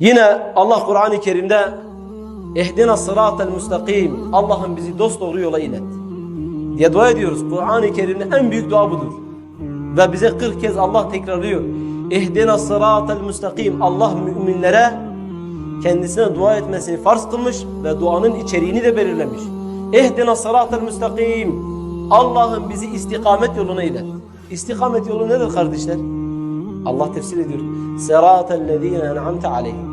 Yine Allah Kur'an-ı Kerim'de Ehdina sıratel müstakim Allah'ım bizi dost doğru yola ilet diye dua ediyoruz. Kur'an-ı Kerim'de en büyük dua budur. Ve bize 40 kez Allah tekrarlıyor. Ehdina sıratel müstakim Allah müminlere kendisine dua etmesini farz kılmış ve duanın içeriğini de belirlemiş. Ehdina sıratel müstakim Allah'ım bizi istikamet yoluna ilet. İstikamet yolu nedir kardeşler? Allah tefsir ediyor. Sıratellezine en'amte aleyhim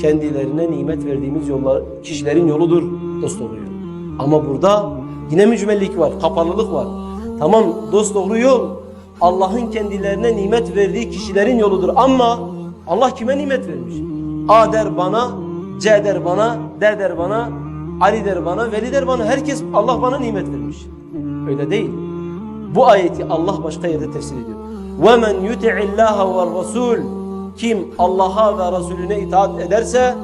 Kendilerine nimet verdiğimiz yollar, kişilerin yoludur dost doğru yol. Ama burada yine mücmellik var, kapalılık var. Tamam dost doğru yol Allah'ın kendilerine nimet verdiği kişilerin yoludur ama Allah kime nimet vermiş? A der bana, C der bana, D der bana, Ali der bana, Veli der bana. Herkes Allah bana nimet vermiş. Öyle değil. Bu ayeti Allah başka yerde tefsir ediyor. وَمَنْ يُتِعِ اللّٰهَ وَالرَّسُولِ Kim Allah'a ve Resulüne itaat ederse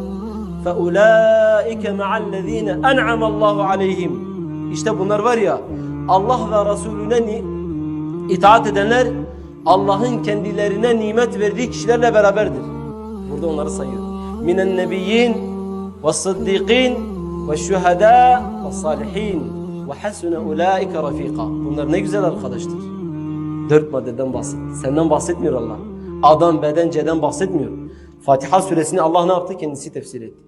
فَاُولَٰئِكَ مَعَ الَّذ۪ينَ اَنْعَمَ اللّٰهُ عَلَيْهِمْ İşte bunlar var ya Allah ve Resulüne ni- itaat edenler Allah'ın kendilerine nimet verdiği kişilerle beraberdir. Burada onları sayıyor. Minen nebiyyin ve sıddikin ve şühedâ ve salihin ve hasune ulaike rafika. Bunlar ne güzel arkadaştır. Dört maddeden bahsetti. Senden bahsetmiyor Allah. Adam, beden, C'den bahsetmiyor. Fatiha suresini Allah ne yaptı? Kendisi tefsir etti.